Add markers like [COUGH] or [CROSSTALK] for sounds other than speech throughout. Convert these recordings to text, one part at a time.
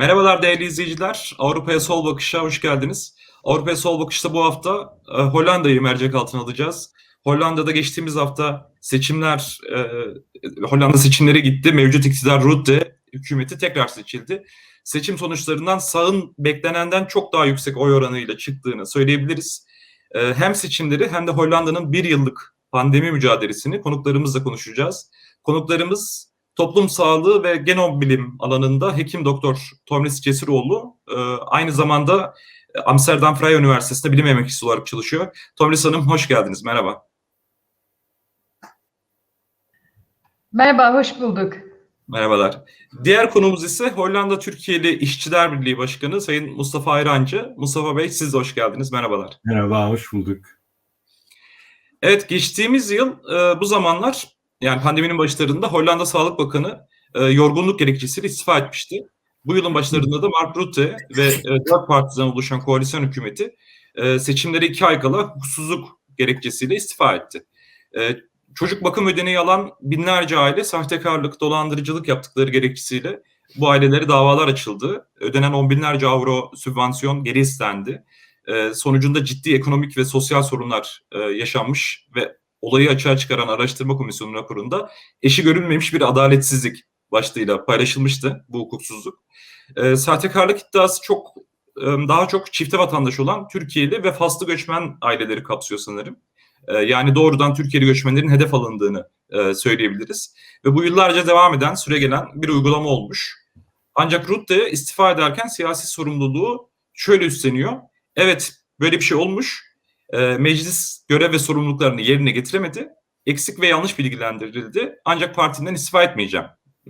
Merhabalar değerli izleyiciler. Avrupa'ya sol bakışa hoş geldiniz. Avrupa'ya sol bakışta bu hafta e, Hollanda'yı mercek altına alacağız. Hollanda'da geçtiğimiz hafta seçimler, e, Hollanda seçimleri gitti. Mevcut iktidar Rutte hükümeti tekrar seçildi. Seçim sonuçlarından sağın beklenenden çok daha yüksek oy oranıyla çıktığını söyleyebiliriz. E, hem seçimleri hem de Hollanda'nın bir yıllık pandemi mücadelesini konuklarımızla konuşacağız. Konuklarımız toplum sağlığı ve genom bilim alanında hekim doktor Tomris Cesiroğlu. E, aynı zamanda Amsterdam Vrije Üniversitesi'nde bilim emekçisi olarak çalışıyor. Tomris Hanım hoş geldiniz. Merhaba. Merhaba, hoş bulduk. Merhabalar. Diğer konumuz ise Hollanda Türkiye'li İşçiler Birliği Başkanı Sayın Mustafa Ayrancı. Mustafa Bey siz de hoş geldiniz. Merhabalar. Merhaba, hoş bulduk. Evet, geçtiğimiz yıl e, bu zamanlar yani pandeminin başlarında Hollanda Sağlık Bakanı e, yorgunluk gerekçesiyle istifa etmişti. Bu yılın başlarında da Mark Rutte ve e, dört partiden oluşan koalisyon hükümeti e, seçimleri iki ay kala hukuksuzluk gerekçesiyle istifa etti. E, çocuk bakım ödeneği alan binlerce aile sahtekarlık, dolandırıcılık yaptıkları gerekçesiyle bu ailelere davalar açıldı. Ödenen on binlerce avro sübvansiyon geri istendi. E, sonucunda ciddi ekonomik ve sosyal sorunlar e, yaşanmış ve olayı açığa çıkaran araştırma komisyonu raporunda eşi görülmemiş bir adaletsizlik başlığıyla paylaşılmıştı bu hukuksuzluk. E, sahtekarlık iddiası çok e, daha çok çifte vatandaş olan Türkiye'li ve faslı göçmen aileleri kapsıyor sanırım. E, yani doğrudan Türkiye'li göçmenlerin hedef alındığını e, söyleyebiliriz. Ve bu yıllarca devam eden, süre gelen bir uygulama olmuş. Ancak Rutte istifa ederken siyasi sorumluluğu şöyle üstleniyor. Evet böyle bir şey olmuş. E, meclis görev ve sorumluluklarını yerine getiremedi. Eksik ve yanlış bilgilendirildi. Ancak partiden istifa etmeyeceğim.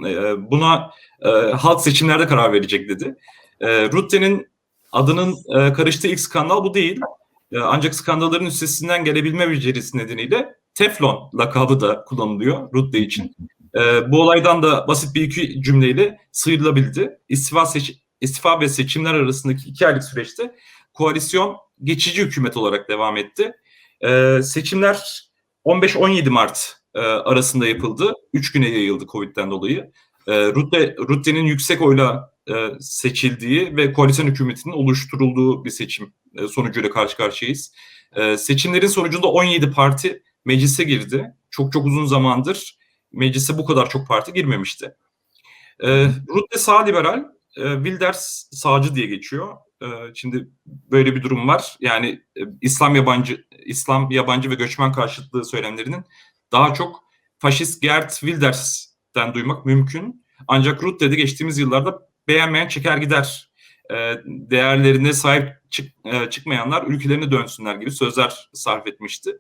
E, buna e, halk seçimlerde karar verecek dedi. E, Rutte'nin adının e, karıştığı ilk skandal bu değil. E, ancak skandalların üstesinden gelebilme becerisi nedeniyle Teflon lakabı da kullanılıyor Rutte için. E, bu olaydan da basit bir iki cümleyle sıyrılabildi. İstifa, seç, istifa ve seçimler arasındaki iki aylık süreçte koalisyon geçici hükümet olarak devam etti. E, seçimler 15-17 Mart e, arasında yapıldı. Üç güne yayıldı Covid'den dolayı. E, Rutte, Rutte'nin yüksek oyla e, seçildiği ve koalisyon hükümetinin oluşturulduğu bir seçim e, sonucuyla karşı karşıyayız. E, seçimlerin sonucunda 17 parti meclise girdi. Çok çok uzun zamandır meclise bu kadar çok parti girmemişti. E, Rutte sağ liberal, e, Wilders sağcı diye geçiyor. E, şimdi böyle bir durum var. Yani e, İslam yabancı, İslam yabancı ve göçmen karşıtlığı söylemlerinin daha çok faşist Gerd Wilders'ten duymak mümkün. Ancak Rutte de geçtiğimiz yıllarda beğenmeyen çeker gider e, değerlerine sahip çık, e, çıkmayanlar ülkelerine dönsünler gibi sözler sarf etmişti.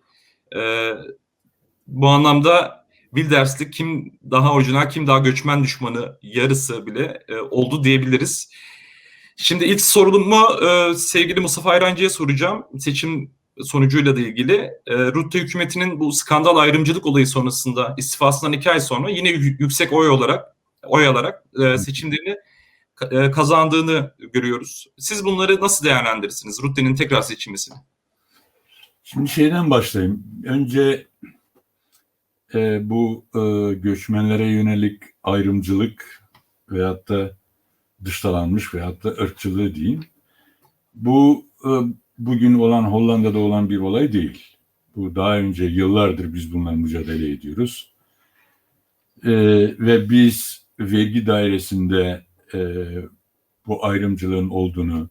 Bu anlamda Wilders'li kim daha orijinal, kim daha göçmen düşmanı yarısı bile oldu diyebiliriz. Şimdi ilk sorumu e, sevgili Mustafa Ayrancı'ya soracağım. Seçim sonucuyla da ilgili. E, Rutte hükümetinin bu skandal ayrımcılık olayı sonrasında istifasından iki ay sonra yine yüksek oy olarak oy alarak e, seçimlerini e, kazandığını görüyoruz. Siz bunları nasıl değerlendirirsiniz? Rutte'nin tekrar seçilmesini. Şimdi şeyden başlayayım. Önce e, bu e, göçmenlere yönelik ayrımcılık veyahut da dıştalanmış veyahut da ırkçılığı diyeyim. Bu e, bugün olan Hollanda'da olan bir olay değil. Bu daha önce yıllardır biz bununla mücadele ediyoruz. E, ve biz vergi dairesinde e, bu ayrımcılığın olduğunu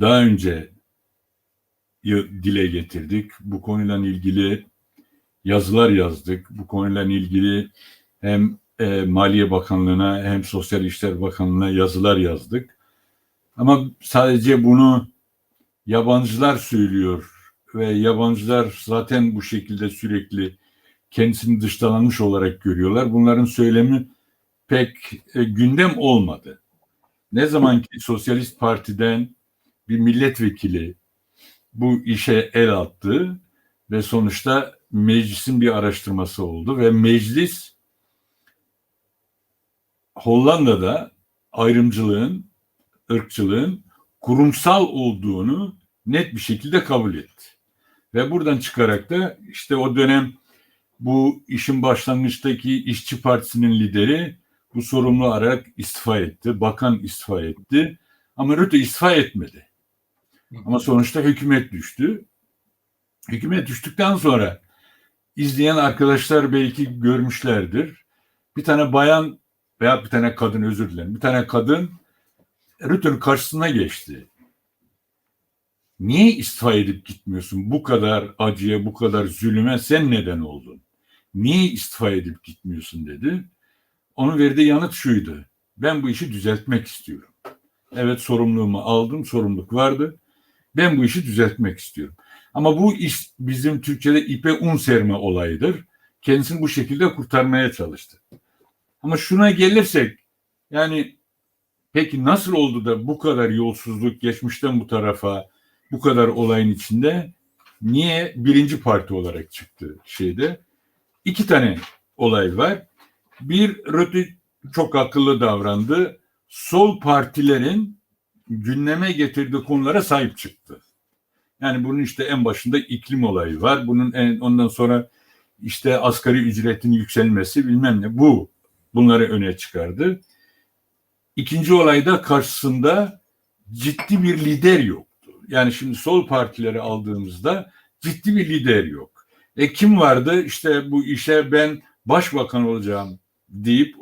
daha önce dile getirdik. Bu konuyla ilgili yazılar yazdık. Bu konuyla ilgili hem e, Maliye Bakanlığı'na hem Sosyal İşler Bakanlığı'na yazılar yazdık. Ama sadece bunu yabancılar söylüyor ve yabancılar zaten bu şekilde sürekli kendisini dışlanmış olarak görüyorlar. Bunların söylemi pek e, gündem olmadı. Ne zaman ki Sosyalist Parti'den bir milletvekili bu işe el attı ve sonuçta meclisin bir araştırması oldu ve meclis Hollanda'da ayrımcılığın, ırkçılığın kurumsal olduğunu net bir şekilde kabul etti. Ve buradan çıkarak da işte o dönem bu işin başlangıçtaki işçi partisinin lideri bu sorumlu arayarak istifa etti. Bakan istifa etti. Ama Rutte istifa etmedi. Ama sonuçta hükümet düştü. Hükümet düştükten sonra izleyen arkadaşlar belki görmüşlerdir. Bir tane bayan veya bir tane kadın özür dilerim. Bir tane kadın Rütte'nin karşısına geçti. Niye istifa edip gitmiyorsun? Bu kadar acıya, bu kadar zulüme sen neden oldun? Niye istifa edip gitmiyorsun dedi. Onun verdiği yanıt şuydu. Ben bu işi düzeltmek istiyorum. Evet sorumluluğumu aldım, sorumluluk vardı. Ben bu işi düzeltmek istiyorum. Ama bu iş bizim Türkçe'de ipe un serme olayıdır. Kendisini bu şekilde kurtarmaya çalıştı. Ama şuna gelirsek yani peki nasıl oldu da bu kadar yolsuzluk geçmişten bu tarafa bu kadar olayın içinde niye birinci parti olarak çıktı şeyde? İki tane olay var. Bir Rötü çok akıllı davrandı. Sol partilerin gündeme getirdiği konulara sahip çıktı. Yani bunun işte en başında iklim olayı var. Bunun en, ondan sonra işte asgari ücretin yükselmesi bilmem ne. Bu bunları öne çıkardı. İkinci olayda karşısında ciddi bir lider yoktu. Yani şimdi sol partileri aldığımızda ciddi bir lider yok. E kim vardı? İşte bu işe ben başbakan olacağım deyip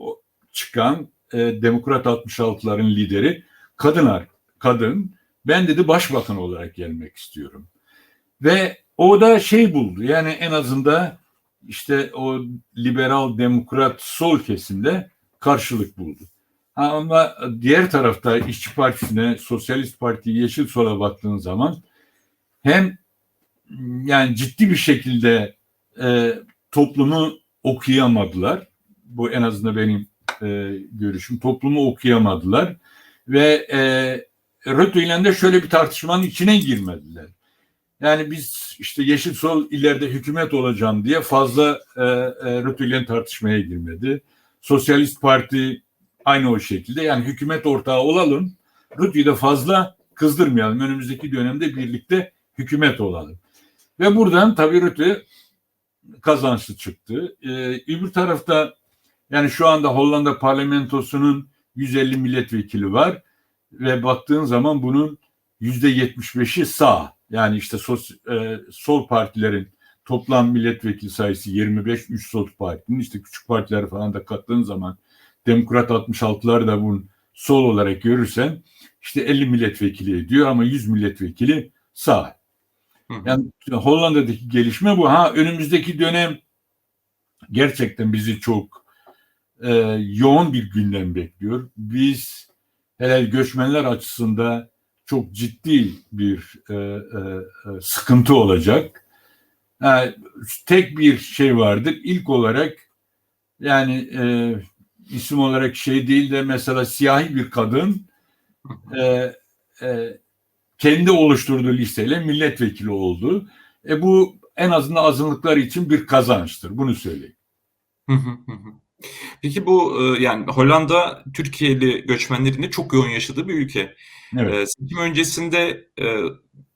çıkan e, Demokrat 66'ların lideri kadınlar, kadın. Ben dedi başbakan olarak gelmek istiyorum. Ve o da şey buldu. Yani en azından işte o liberal demokrat sol kesimde karşılık buldu. Ama diğer tarafta İşçi Partisi'ne, Sosyalist Parti, Yeşil Sol'a baktığın zaman hem yani ciddi bir şekilde e, toplumu okuyamadılar. Bu en azından benim e, görüşüm. Toplumu okuyamadılar ve e, Röto ile de şöyle bir tartışmanın içine girmediler. Yani biz işte Yeşil Sol ileride hükümet olacağım diye fazla e, e, Röto ile tartışmaya girmedi. Sosyalist Parti aynı o şekilde yani hükümet ortağı olalım. Röto'yu da fazla kızdırmayalım. Önümüzdeki dönemde birlikte hükümet olalım. Ve buradan tabii Röto kazançlı çıktı. Ee, öbür tarafta yani şu anda Hollanda parlamentosunun 150 milletvekili var ve baktığın zaman bunun yüzde 75'i sağ. Yani işte sos, e, sol partilerin toplam milletvekili sayısı 25, 3 sol partinin işte küçük partiler falan da kattığın zaman Demokrat 66'lar da bunun sol olarak görürsen işte 50 milletvekili ediyor ama 100 milletvekili sağ. Yani Hollanda'daki gelişme bu. Ha önümüzdeki dönem gerçekten bizi çok e, yoğun bir gündem bekliyor. Biz hele göçmenler açısında çok ciddi bir e, e, sıkıntı olacak. Yani, tek bir şey vardır. İlk olarak yani e, isim olarak şey değil de mesela siyahi bir kadın e, e, kendi oluşturduğu listeyle milletvekili oldu. E bu en azından azınlıklar için bir kazançtır. Bunu söyleyeyim. Peki bu yani Hollanda Türkiye'li göçmenlerin de çok yoğun yaşadığı bir ülke. Evet. Seçim öncesinde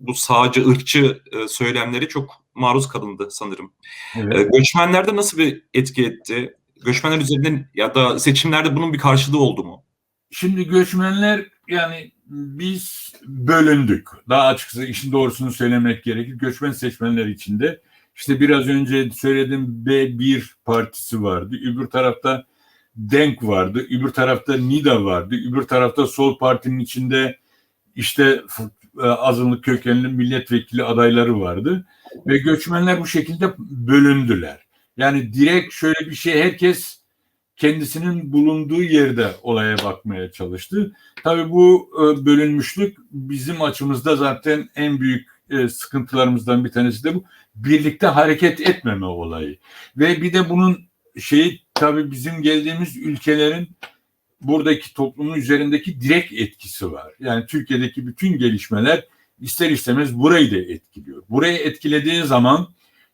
bu sağcı, ırkçı söylemleri çok maruz kalındı sanırım. Evet. Göçmenlerde nasıl bir etki etti? Göçmenler üzerinden ya da seçimlerde bunun bir karşılığı oldu mu? Şimdi göçmenler yani biz bölündük. Daha açıkçası işin doğrusunu söylemek gerekir. Göçmen seçmenler içinde işte biraz önce söylediğim B1 partisi vardı. Öbür tarafta Denk vardı. Öbür tarafta NIDA vardı. Öbür tarafta Sol Parti'nin içinde işte e, azınlık kökenli milletvekili adayları vardı. Ve göçmenler bu şekilde bölündüler. Yani direkt şöyle bir şey herkes kendisinin bulunduğu yerde olaya bakmaya çalıştı. Tabii bu e, bölünmüşlük bizim açımızda zaten en büyük e, sıkıntılarımızdan bir tanesi de bu. Birlikte hareket etmeme olayı. Ve bir de bunun şeyi tabii bizim geldiğimiz ülkelerin buradaki toplumun üzerindeki direkt etkisi var. Yani Türkiye'deki bütün gelişmeler ister istemez burayı da etkiliyor. Burayı etkilediği zaman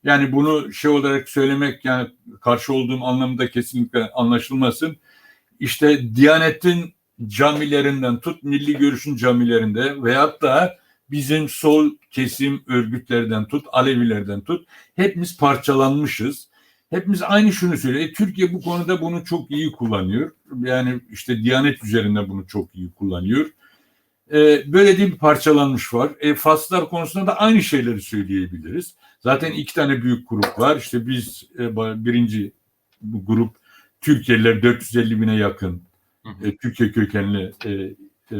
yani bunu şey olarak söylemek yani karşı olduğum anlamda kesinlikle anlaşılmasın. İşte Diyanet'in camilerinden tut milli görüşün camilerinde veyahut da bizim sol kesim örgütlerden tut Alevilerden tut hepimiz parçalanmışız hepimiz aynı şunu söylüyor. E, Türkiye bu konuda bunu çok iyi kullanıyor. Yani işte Diyanet üzerinde bunu çok iyi kullanıyor. E, böyle değil bir parçalanmış var. E, Faslar konusunda da aynı şeyleri söyleyebiliriz. Zaten iki tane büyük grup var. İşte biz e, birinci bu grup Türkiye'liler 450 bine yakın e, Türkiye kökenli e, e,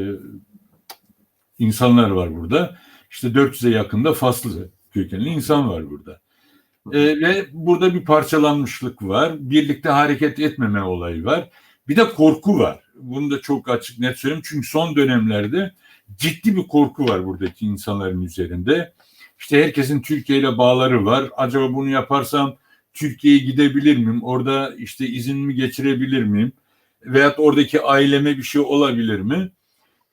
insanlar var burada. İşte 400'e yakında Faslı kökenli insan var burada. E, ve burada bir parçalanmışlık var. Birlikte hareket etmeme olayı var. Bir de korku var. Bunu da çok açık net söyleyeyim. Çünkü son dönemlerde ciddi bir korku var buradaki insanların üzerinde. İşte herkesin Türkiye ile bağları var. Acaba bunu yaparsam Türkiye'ye gidebilir miyim? Orada işte izinimi geçirebilir miyim? Veyahut oradaki aileme bir şey olabilir mi?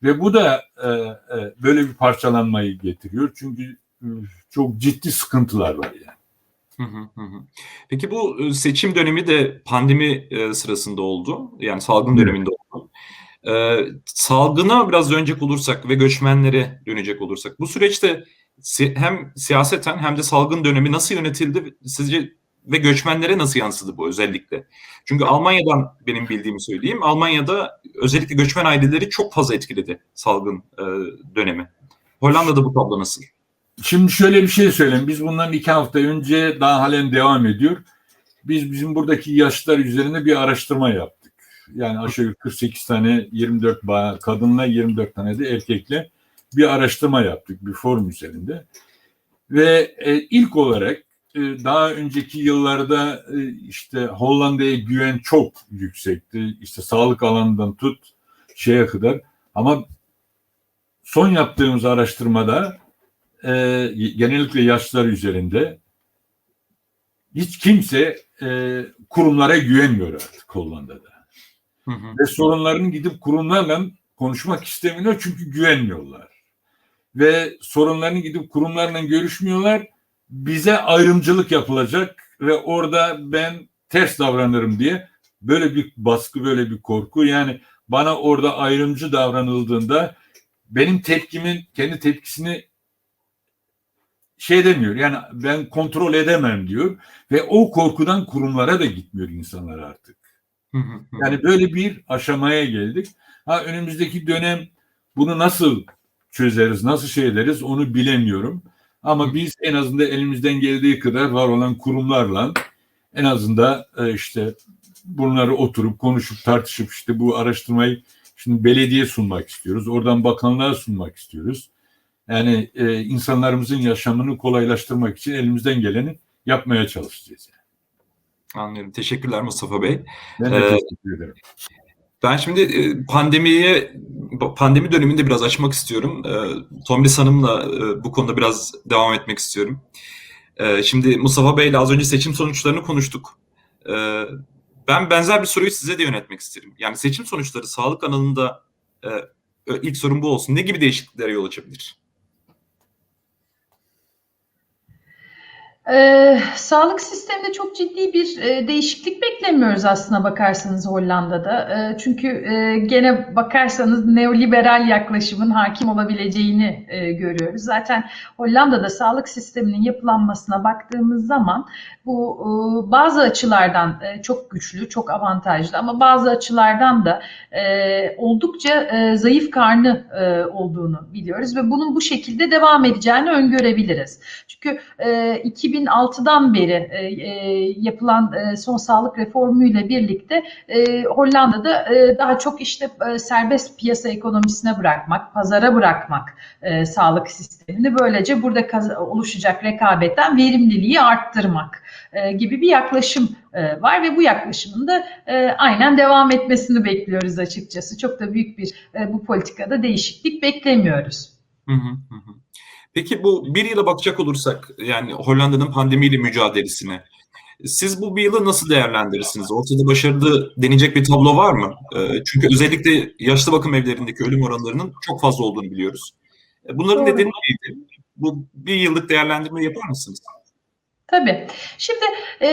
Ve bu da e, e, böyle bir parçalanmayı getiriyor. Çünkü e, çok ciddi sıkıntılar var yani. Peki bu e, seçim dönemi de pandemi e, sırasında oldu. Yani salgın döneminde oldu. E, salgına biraz dönecek olursak ve göçmenlere dönecek olursak bu süreçte si- hem siyaseten hem de salgın dönemi nasıl yönetildi sizce ve göçmenlere nasıl yansıdı bu özellikle? Çünkü Almanya'dan benim bildiğimi söyleyeyim. Almanya'da özellikle göçmen aileleri çok fazla etkiledi salgın e, dönemi. Hollanda'da bu tablo nasıl? Şimdi şöyle bir şey söyleyeyim. Biz bundan iki hafta önce daha halen devam ediyor. Biz bizim buradaki yaşlar üzerinde bir araştırma yaptık. Yani aşağı yukarı 48 tane 24 ba- kadınla 24 tane de erkekle bir araştırma yaptık bir forum üzerinde. Ve e, ilk olarak daha önceki yıllarda e, işte Hollanda'ya güven çok yüksekti. İşte sağlık alanından tut şeye kadar. Ama son yaptığımız araştırmada e, genellikle yaşlar üzerinde hiç kimse e, kurumlara güvenmiyor artık Hollanda'da. Hı hı. Ve sorunlarını gidip kurumlarla konuşmak istemiyorlar çünkü güvenmiyorlar. Ve sorunlarını gidip kurumlarla görüşmüyorlar. Bize ayrımcılık yapılacak ve orada ben ters davranırım diye böyle bir baskı, böyle bir korku. Yani bana orada ayrımcı davranıldığında benim tepkimin kendi tepkisini şey demiyor. Yani ben kontrol edemem diyor ve o korkudan kurumlara da gitmiyor insanlar artık. Yani böyle bir aşamaya geldik. Ha önümüzdeki dönem bunu nasıl çözeriz, nasıl şey ederiz onu bilemiyorum. Ama biz en azından elimizden geldiği kadar var olan kurumlarla en azından e, işte bunları oturup konuşup tartışıp işte bu araştırmayı şimdi belediye sunmak istiyoruz. Oradan bakanlığa sunmak istiyoruz. Yani e, insanlarımızın yaşamını kolaylaştırmak için elimizden geleni yapmaya çalışacağız. Anlıyorum. Teşekkürler Mustafa Bey. Ben de Ee, teşekkür ederim. Ben şimdi e, pandemiye pandemi döneminde biraz açmak istiyorum. E, Tomris Hanım'la e, bu konuda biraz devam etmek istiyorum. Şimdi Mustafa Bey'le az önce seçim sonuçlarını konuştuk. Ben benzer bir soruyu size de yönetmek isterim. Yani seçim sonuçları sağlık alanında ilk sorum bu olsun. Ne gibi değişikliklere yol açabilir? Ee, sağlık sisteminde çok ciddi bir e, değişiklik beklemiyoruz aslına bakarsanız Hollanda'da. E, çünkü e, gene bakarsanız neoliberal yaklaşımın hakim olabileceğini e, görüyoruz. Zaten Hollanda'da sağlık sisteminin yapılanmasına baktığımız zaman bu e, bazı açılardan e, çok güçlü, çok avantajlı ama bazı açılardan da e, oldukça e, zayıf karnı e, olduğunu biliyoruz ve bunun bu şekilde devam edeceğini öngörebiliriz. Çünkü e, 2006'dan beri e, e, yapılan e, son sağlık reformuyla birlikte e, Hollanda'da e, daha çok işte e, serbest piyasa ekonomisine bırakmak, pazara bırakmak e, sağlık sistemini böylece burada oluşacak rekabetten verimliliği arttırmak e, gibi bir yaklaşım e, var ve bu yaklaşımın da e, aynen devam etmesini bekliyoruz açıkçası. Çok da büyük bir e, bu politikada değişiklik beklemiyoruz. Hı hı hı. Peki bu bir yıla bakacak olursak yani Hollanda'nın pandemiyle mücadelesine siz bu bir yılı nasıl değerlendirirsiniz? Ortada başarılı denecek bir tablo var mı? E, Çünkü özellikle yaşlı bakım evlerindeki ölüm oranlarının çok fazla olduğunu biliyoruz. E, Bunların Doğru. nedeni neydi? Bu bir yıllık değerlendirme yapar mısınız? Tabii. Şimdi e,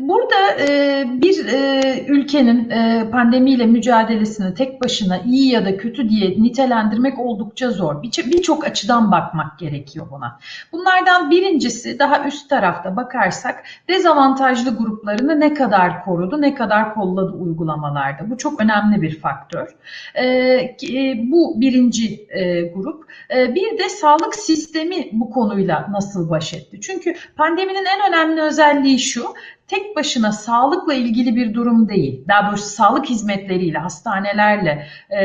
burada e, bir e, ülkenin e, pandemiyle mücadelesini tek başına iyi ya da kötü diye nitelendirmek oldukça zor. Bir- Birçok açıdan bakmak gerekiyor buna. Bunlardan birincisi daha üst tarafta bakarsak dezavantajlı gruplarını ne kadar korudu, ne kadar kolladı uygulamalarda. Bu çok önemli bir faktör. E, e, bu birinci e, grup. E, bir de sağlık sistemi bu konuyla nasıl baş etti? Çünkü pandeminin en önemli özelliği şu, tek başına sağlıkla ilgili bir durum değil. Daha doğrusu sağlık hizmetleriyle, hastanelerle e,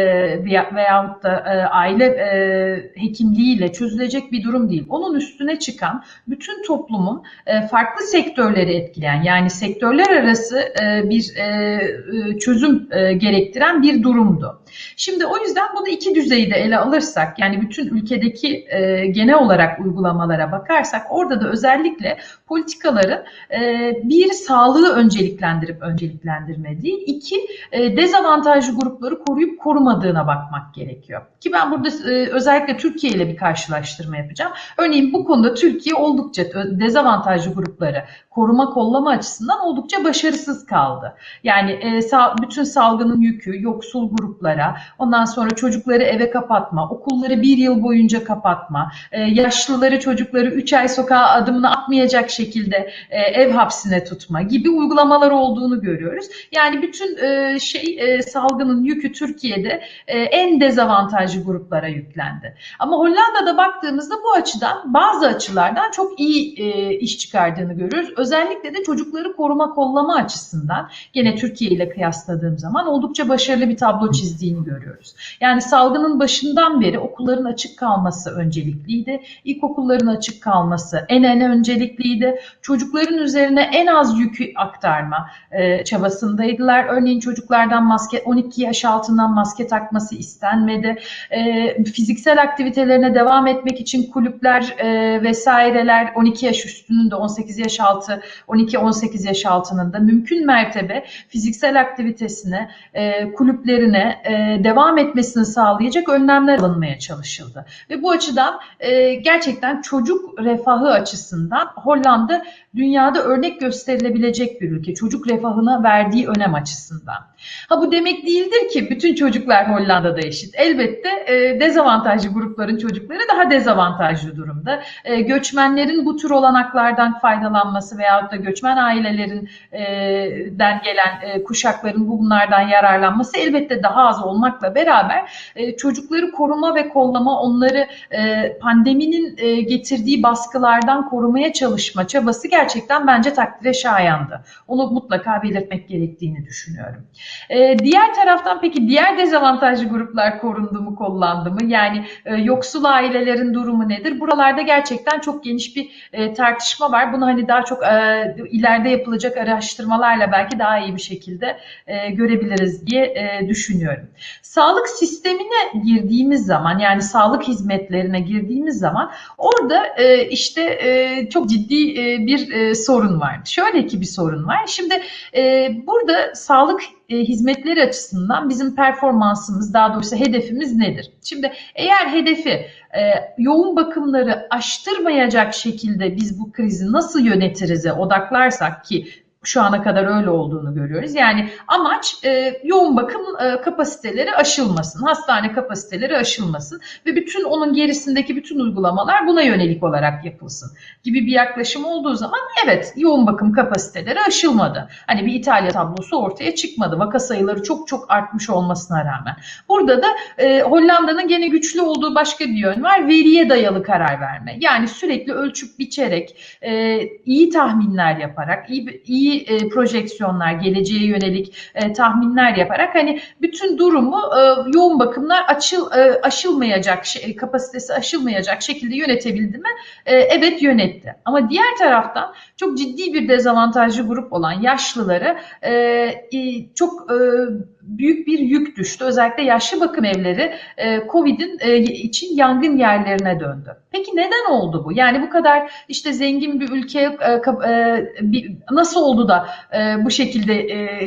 veya, veyahut da e, aile e, hekimliğiyle çözülecek bir durum değil. Onun üstüne çıkan bütün toplumun e, farklı sektörleri etkileyen, yani sektörler arası e, bir e, e, çözüm e, gerektiren bir durumdu. Şimdi o yüzden bunu iki düzeyde ele alırsak, yani bütün ülkedeki e, genel olarak uygulamalara bakarsak, orada da özellikle politikaların e, bir sağlığı önceliklendirip önceliklendirmediği, iki e, dezavantajlı grupları koruyup korumadığına bakmak gerekiyor. Ki ben burada e, özellikle Türkiye ile bir karşılaştırma yapacağım. Örneğin bu konuda Türkiye oldukça dezavantajlı grupları koruma kollama açısından oldukça başarısız kaldı. Yani e, sa- bütün salgının yükü yoksul gruplara, ondan sonra çocukları eve kapatma, okulları bir yıl boyunca kapatma, e, yaşlıları çocukları 3 ay sokağa adımını atmayacak şekilde e, ev hapsine tutma gibi uygulamalar olduğunu görüyoruz. Yani bütün e, şey e, salgının yükü Türkiye'de e, en dezavantajlı gruplara yüklendi. Ama Hollanda'da baktığımızda bu açıdan bazı açılardan çok iyi e, iş çıkardığını görüyoruz. Özellikle de çocukları koruma kollama açısından gene Türkiye ile kıyasladığım zaman oldukça başarılı bir tablo çizdiğini görüyoruz. Yani salgının başından beri okulların açık kalması öncelikliydi. İlkokulların açık kalması en en öncelikliydi. Çocukların üzerine en az yükü aktarma e, çabasındaydılar. Örneğin çocuklardan maske 12 yaş altından maske takması istenmedi. E, fiziksel aktivitelerine devam etmek için kulüpler e, vesaireler 12 yaş üstünün de 18 yaş altı 12-18 yaş altının da mümkün mertebe fiziksel aktivitesine e, kulüplerine e, devam etmesini sağlayacak önlemler alınmaya çalışıldı. Ve bu açıdan e, gerçekten çocuk refahı açısından Hollanda dünyada örnek gösterilebilecek bir ülke. Çocuk refahına verdiği önem açısından. Ha bu demek değildir ki bütün çocuklar Hollanda'da eşit. Elbette e, dezavantajlı grupların çocukları daha dezavantajlı durumda. E, göçmenlerin bu tür olanaklardan faydalanması veyahut da göçmen ailelerin e, gelen e, kuşakların bunlardan yararlanması elbette daha az olmakla beraber e, çocukları koruma ve kollama, onları pandeminin getirdiği baskılardan korumaya çalışma çabası gerçekten bence takdire şayandı. Onu mutlaka belirtmek gerektiğini düşünüyorum. Diğer taraftan peki diğer dezavantajlı gruplar korundu mu, kollandı mı? Yani yoksul ailelerin durumu nedir? Buralarda gerçekten çok geniş bir tartışma var. Bunu hani daha çok e, ileride yapılacak araştırmalarla belki daha iyi bir şekilde e, görebiliriz diye e, düşünüyorum. Sağlık sistemine girdiğimiz zaman yani sağlık hizmetlerine girdiğimiz zaman orada e, işte e, çok ciddi e, bir e, sorun var. Şöyle ki bir sorun var. Şimdi e, burada sağlık e, hizmetleri açısından bizim performansımız daha doğrusu hedefimiz nedir? Şimdi eğer hedefi yoğun bakımları aştırmayacak şekilde biz bu krizi nasıl yönetirize odaklarsak ki şu ana kadar öyle olduğunu görüyoruz. Yani amaç e, yoğun bakım e, kapasiteleri aşılmasın, hastane kapasiteleri aşılmasın ve bütün onun gerisindeki bütün uygulamalar buna yönelik olarak yapılsın gibi bir yaklaşım olduğu zaman evet yoğun bakım kapasiteleri aşılmadı. Hani bir İtalya tablosu ortaya çıkmadı. Vaka sayıları çok çok artmış olmasına rağmen. Burada da e, Hollanda'nın gene güçlü olduğu başka bir yön var. Veriye dayalı karar verme. Yani sürekli ölçüp biçerek, e, iyi tahminler yaparak, iyi, iyi e, projeksiyonlar, geleceğe yönelik e, tahminler yaparak hani bütün durumu e, yoğun bakımlar açıl e, aşılmayacak şey, kapasitesi aşılmayacak şekilde yönetebildi mi? E, evet yönetti. Ama diğer taraftan çok ciddi bir dezavantajlı grup olan yaşlıları e, e, çok e, büyük bir yük düştü. Özellikle yaşlı bakım evleri e, Covid'in e, için yangın yerlerine döndü. Peki neden oldu bu? Yani bu kadar işte zengin bir ülke e, nasıl oldu da bu şekilde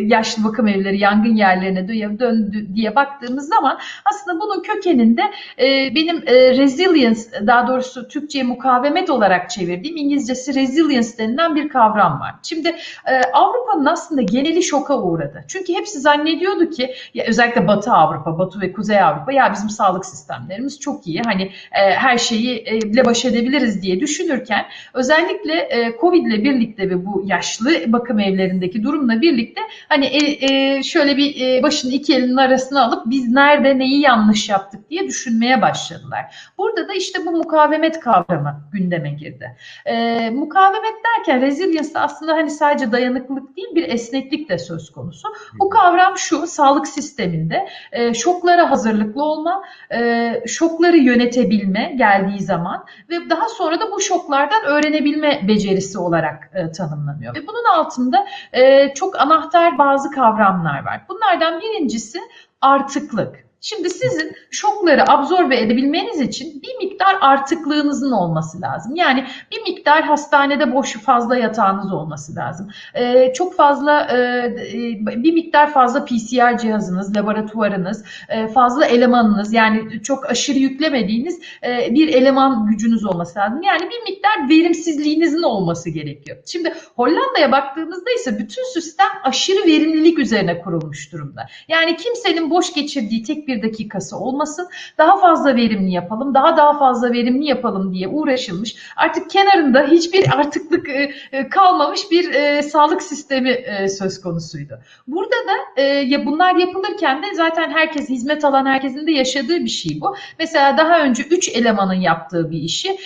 yaşlı bakım evleri yangın yerlerine dö- döndü diye baktığımız zaman aslında bunun kökeninde benim resilience daha doğrusu Türkçe'ye mukavemet olarak çevirdiğim İngilizcesi resilience denilen bir kavram var. Şimdi Avrupa'nın aslında geneli şoka uğradı. Çünkü hepsi zannediyordu ki ya özellikle Batı Avrupa, Batı ve Kuzey Avrupa ya bizim sağlık sistemlerimiz çok iyi. Hani e, her şeyi e, bile baş edebiliriz diye düşünürken özellikle e, Covid ile birlikte ve bu yaşlı bakım evlerindeki durumla birlikte hani e, e, şöyle bir e, başını iki elinin arasına alıp biz nerede neyi yanlış yaptık diye düşünmeye başladılar. Burada da işte bu mukavemet kavramı gündeme girdi. E, mukavemet derken resilience aslında hani sadece dayanıklılık değil bir esneklik de söz konusu. Bu kavram şu sağlık sisteminde e, şoklara hazırlıklı olma, e, şokları yönetebilme geldiği zaman ve daha sonra da bu şoklardan öğrenebilme becerisi olarak e, tanımlanıyor. Ve bunun altında e, çok anahtar bazı kavramlar var. Bunlardan birincisi artıklık. Şimdi sizin şokları absorbe edebilmeniz için bir miktar artıklığınızın olması lazım. Yani bir miktar hastanede boş fazla yatağınız olması lazım. Ee, çok fazla e, e, bir miktar fazla PCR cihazınız, laboratuvarınız, e, fazla elemanınız yani çok aşırı yüklemediğiniz e, bir eleman gücünüz olması lazım. Yani bir miktar verimsizliğinizin olması gerekiyor. Şimdi Hollanda'ya baktığımızda ise bütün sistem aşırı verimlilik üzerine kurulmuş durumda. Yani kimsenin boş geçirdiği tek bir dakikası olmasın. Daha fazla verimli yapalım, daha daha fazla verimli yapalım diye uğraşılmış. Artık kenarında hiçbir artıklık e, e, kalmamış bir e, sağlık sistemi söz konusuydu. Burada da ya bunlar yapılırken de zaten herkes hizmet alan herkesin de yaşadığı bir şey bu. Mesela daha önce 3 elemanın yaptığı bir işi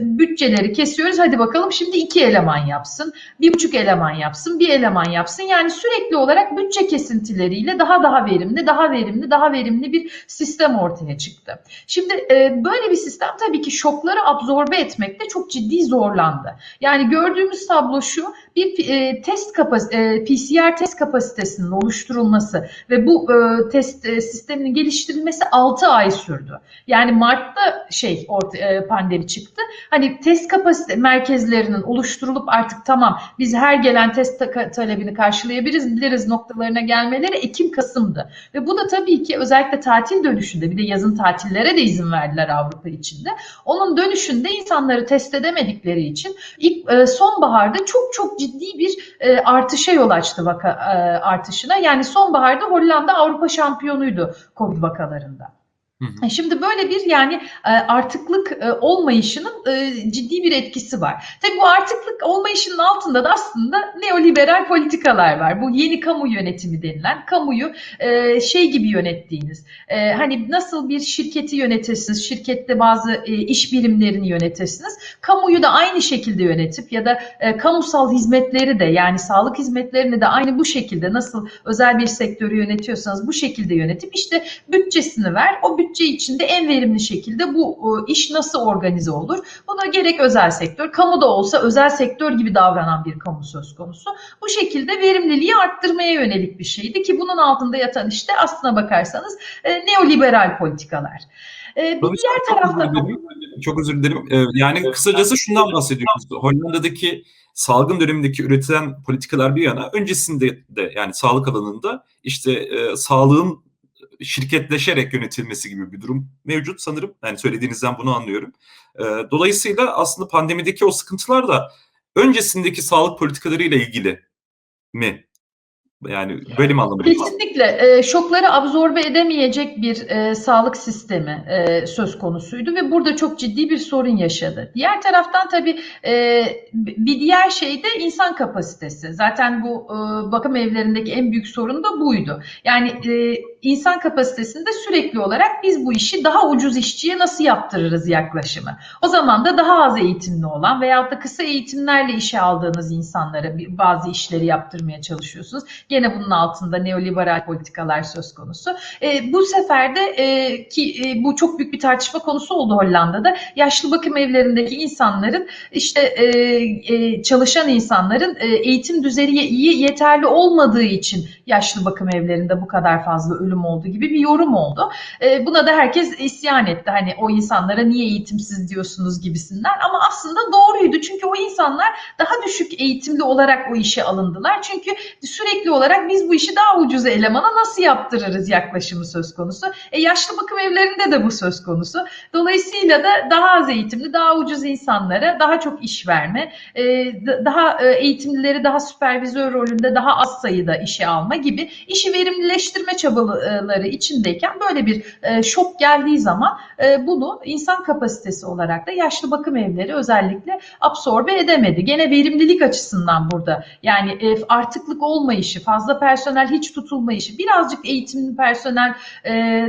bütçeleri kesiyoruz. Hadi bakalım şimdi 2 eleman yapsın, bir buçuk eleman yapsın, bir eleman yapsın. Yani sürekli olarak bütçe kesintileriyle daha daha verimli, daha verimli, daha verimli bir sistem ortaya çıktı. Şimdi e, böyle bir sistem tabii ki şokları absorbe etmekte çok ciddi zorlandı. Yani gördüğümüz tablo şu, bir e, test kapas e, PCR test kapasitesinin oluşturulması ve bu e, test e, sisteminin geliştirilmesi 6 ay sürdü. Yani Mart'ta şey orta, e, pandemi çıktı. Hani test kapasite merkezlerinin oluşturulup artık tamam biz her gelen test ta- talebini karşılayabiliriz biliriz noktalarına gelmeleri Ekim-Kasım'dı. Ve bu da tabii ki özellikle tatil dönüşünde bir de yazın tatillere de izin verdiler Avrupa içinde. Onun dönüşünde insanları test edemedikleri için ilk e, sonbaharda çok çok ciddi bir e, artışa yol açtı vaka e, artışına. Yani sonbaharda Hollanda Avrupa şampiyonuydu Covid vakalarında. E, Şimdi böyle bir yani e, artıklık e, olmayışının ciddi bir etkisi var. Tabii bu artıklık olmayışının altında da aslında neoliberal politikalar var. Bu yeni kamu yönetimi denilen kamuyu şey gibi yönettiğiniz. Hani nasıl bir şirketi yönetirsiniz, şirkette bazı iş birimlerini yönetirsiniz. Kamuyu da aynı şekilde yönetip ya da kamusal hizmetleri de yani sağlık hizmetlerini de aynı bu şekilde nasıl özel bir sektörü yönetiyorsanız bu şekilde yönetip işte bütçesini ver. O bütçe içinde en verimli şekilde bu e, iş nasıl organize olur? Buna gerek özel sektör, kamu da olsa özel sektör gibi davranan bir kamu söz konusu. Bu şekilde verimliliği arttırmaya yönelik bir şeydi ki bunun altında yatan işte aslına bakarsanız e, neoliberal politikalar. E, bir Tabii, diğer çok taraftan özür dilerim. Çok özür dilerim. Yani kısacası şundan bahsediyoruz. Hollanda'daki salgın dönemindeki üretilen politikalar bir yana öncesinde de yani sağlık alanında işte e, sağlığın şirketleşerek yönetilmesi gibi bir durum mevcut sanırım. Yani söylediğinizden bunu anlıyorum. E, dolayısıyla aslında pandemideki o sıkıntılar da öncesindeki sağlık politikalarıyla ilgili mi? Yani böyle mi? Kesinlikle e, şokları absorbe edemeyecek bir e, sağlık sistemi e, söz konusuydu ve burada çok ciddi bir sorun yaşadı. Diğer taraftan tabii e, bir diğer şey de insan kapasitesi. Zaten bu e, bakım evlerindeki en büyük sorun da buydu. Yani e, insan kapasitesinde sürekli olarak biz bu işi daha ucuz işçiye nasıl yaptırırız yaklaşımı. O zaman da daha az eğitimli olan veyahut da kısa eğitimlerle işe aldığınız insanlara bazı işleri yaptırmaya çalışıyorsunuz. Gene bunun altında neoliberal politikalar söz konusu. E, bu sefer de e, ki e, bu çok büyük bir tartışma konusu oldu Hollanda'da. Yaşlı bakım evlerindeki insanların işte e, e, çalışan insanların e, eğitim düzeyi iyi yeterli olmadığı için yaşlı bakım evlerinde bu kadar fazla ölüm oldu gibi bir yorum oldu. E, buna da herkes isyan etti. Hani o insanlara niye eğitimsiz diyorsunuz gibisinden ama aslında doğruydu. Çünkü o insanlar daha düşük eğitimli olarak o işe alındılar. Çünkü sürekli olarak biz bu işi daha ucuz elemana nasıl yaptırırız yaklaşımı söz konusu. E, yaşlı bakım evlerinde de bu söz konusu. Dolayısıyla da daha az eğitimli, daha ucuz insanlara daha çok iş verme, e, daha e, eğitimlileri daha süpervizör rolünde daha az sayıda işe alma gibi işi verimlileştirme çabaları içindeyken böyle bir e, şok geldiği zaman e, bunu insan kapasitesi olarak da yaşlı bakım evleri özellikle absorbe edemedi. Gene verimlilik açısından burada yani e, artıklık olmayışı, fazla personel hiç tutulmayışı, birazcık eğitimli personel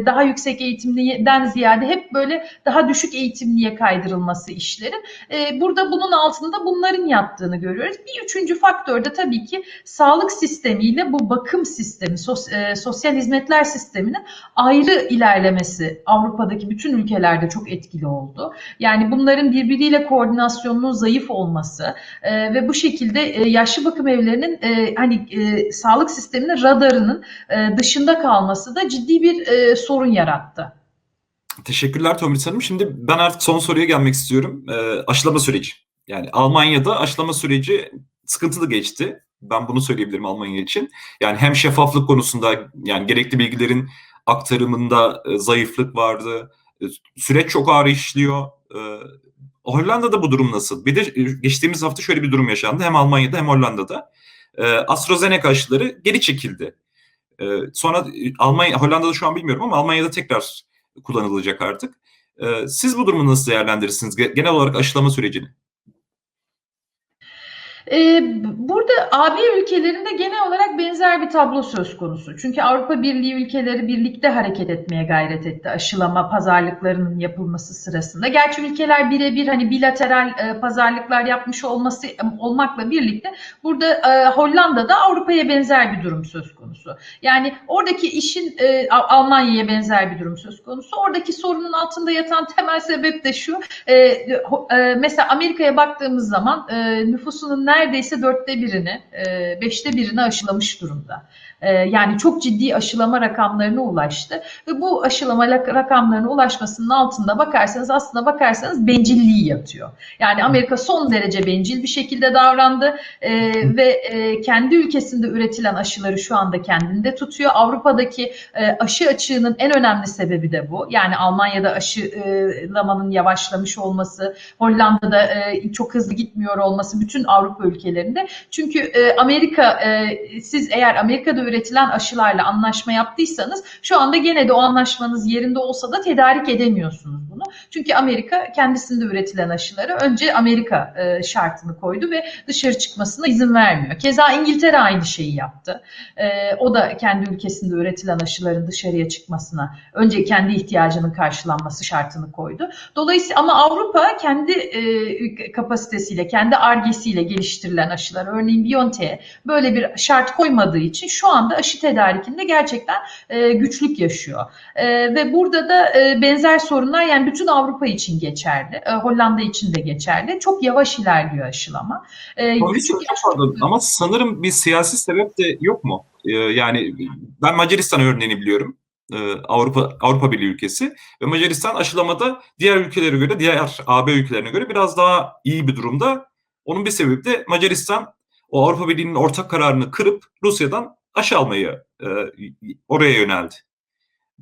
daha yüksek eğitimliden ziyade hep böyle daha düşük eğitimliye kaydırılması işlerin. Burada bunun altında bunların yattığını görüyoruz. Bir üçüncü faktör de tabii ki sağlık sistemiyle bu bakım sistemi, sos, sosyal hizmetler sisteminin ayrı ilerlemesi Avrupa'daki bütün ülkelerde çok etkili oldu. Yani bunların birbiriyle koordinasyonunun zayıf olması e, ve bu şekilde e, yaşlı bakım evlerinin e, hani e, sağlık sisteminin radarının e, dışında kalması da ciddi bir e, sorun yarattı. Teşekkürler Tomris Hanım. Şimdi ben artık son soruya gelmek istiyorum. Ee, aşılama süreci. Yani Almanya'da aşılama süreci sıkıntılı geçti. Ben bunu söyleyebilirim Almanya için. Yani hem şeffaflık konusunda yani gerekli bilgilerin aktarımında e, zayıflık vardı. E, süreç çok ağır işliyor. E, Hollanda'da bu durum nasıl? Bir de e, geçtiğimiz hafta şöyle bir durum yaşandı. Hem Almanya'da hem Hollanda'da. E, AstraZeneca aşıları geri çekildi. E, sonra e, Almanya, Hollanda'da şu an bilmiyorum ama Almanya'da tekrar kullanılacak artık. Ee, siz bu durumu nasıl değerlendirirsiniz? Ge- Genel olarak aşılama sürecini. Ee, burada AB ülkelerinde genel olarak benzer bir tablo söz konusu. Çünkü Avrupa Birliği ülkeleri birlikte hareket etmeye gayret etti aşılama pazarlıklarının yapılması sırasında. Gerçi ülkeler birebir hani bilateral e, pazarlıklar yapmış olması olmakla birlikte burada e, Hollanda'da Avrupa'ya benzer bir durum söz konusu. Yani oradaki işin e, Almanya'ya benzer bir durum söz konusu. Oradaki sorunun altında yatan temel sebep de şu. E, e, mesela Amerika'ya baktığımız zaman e, nüfusunun neredeyse dörtte birini, e, beşte birini aşılamış durumda. E, yani çok ciddi aşılama rakamlarına ulaştı. Ve bu aşılama rakamlarına ulaşmasının altında bakarsanız aslında bakarsanız bencilliği yatıyor. Yani Amerika son derece bencil bir şekilde davrandı e, ve e, kendi ülkesinde üretilen aşıları şu anda kendinde tutuyor. Avrupa'daki e, aşı açığının en önemli sebebi de bu. Yani Almanya'da aşılamanın yavaşlamış olması, Hollanda'da e, çok hızlı gitmiyor olması bütün Avrupa ülkelerinde. Çünkü e, Amerika e, siz eğer Amerika'da üretilen aşılarla anlaşma yaptıysanız şu anda gene de o anlaşmanız yerinde olsa da tedarik edemiyorsunuz bunu. Çünkü Amerika kendisinde üretilen aşıları önce Amerika e, şartını koydu ve dışarı çıkmasına izin vermiyor. Keza İngiltere aynı şeyi yaptı. E, o da kendi ülkesinde üretilen aşıların dışarıya çıkmasına önce kendi ihtiyacının karşılanması şartını koydu. Dolayısıyla ama Avrupa kendi e, kapasitesiyle, kendi argesiyle geliştirilen aşılar, örneğin BioNTech'e böyle bir şart koymadığı için şu anda aşı tedarikinde gerçekten e, güçlük yaşıyor. E, ve burada da e, benzer sorunlar yani bütün Avrupa için geçerli, e, Hollanda için de geçerli. Çok yavaş ilerliyor aşılama. E, çok pardon ama sanırım bir siyasi sebep de yok mu? Ee, yani ben Macaristan örneğini biliyorum. Ee, Avrupa Avrupa Birliği ülkesi ve Macaristan aşılamada diğer ülkelere göre, diğer AB ülkelerine göre biraz daha iyi bir durumda. Onun bir sebebi de Macaristan o Avrupa Birliği'nin ortak kararını kırıp Rusya'dan aşı almayı e, oraya yöneldi.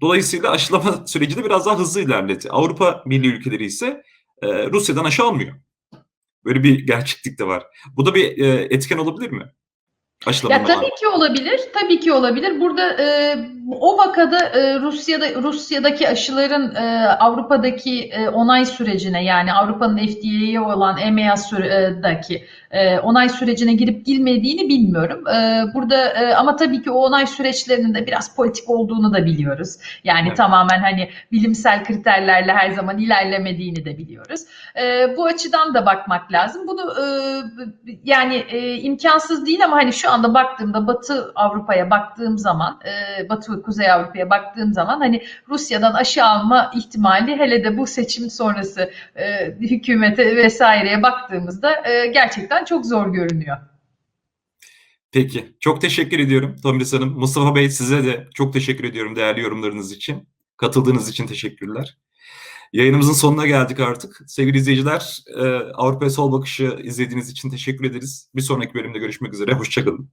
Dolayısıyla aşılama [LAUGHS] süreci de biraz daha hızlı ilerledi. Avrupa Birliği ülkeleri ise e, Rusya'dan aşı almıyor. Böyle bir gerçeklik de var. Bu da bir e, etken olabilir mi? Aşılamanın Ya tabii ki olabilir, tabii ki olabilir. Burada e, O vakada e, Rusya'da Rusya'daki aşıların e, Avrupa'daki e, onay sürecine yani Avrupa'nın FDA'ye olan EMEA'daki e, onay sürecine girip girmediğini bilmiyorum. E, burada e, ama tabii ki o onay süreçlerinin de biraz politik olduğunu da biliyoruz. Yani Evet. tamamen hani bilimsel kriterlerle her zaman ilerlemediğini de biliyoruz. E, bu açıdan da bakmak lazım. Bunu e, yani e, imkansız değil ama hani şu anda baktığımda Batı Avrupa'ya baktığım zaman, e, Batı Kuzey Avrupa'ya baktığım zaman hani Rusya'dan aşı alma ihtimali hele de bu seçim sonrası e, hükümete vesaireye baktığımızda e, gerçekten çok zor görünüyor. Peki. Çok teşekkür ediyorum Tomris Hanım. Mustafa Bey size de çok teşekkür ediyorum değerli yorumlarınız için. Katıldığınız için teşekkürler. Yayınımızın sonuna geldik artık. Sevgili izleyiciler, e, Avrupa'ya sol bakışı izlediğiniz için teşekkür ederiz. Bir sonraki bölümde görüşmek üzere. Hoşçakalın.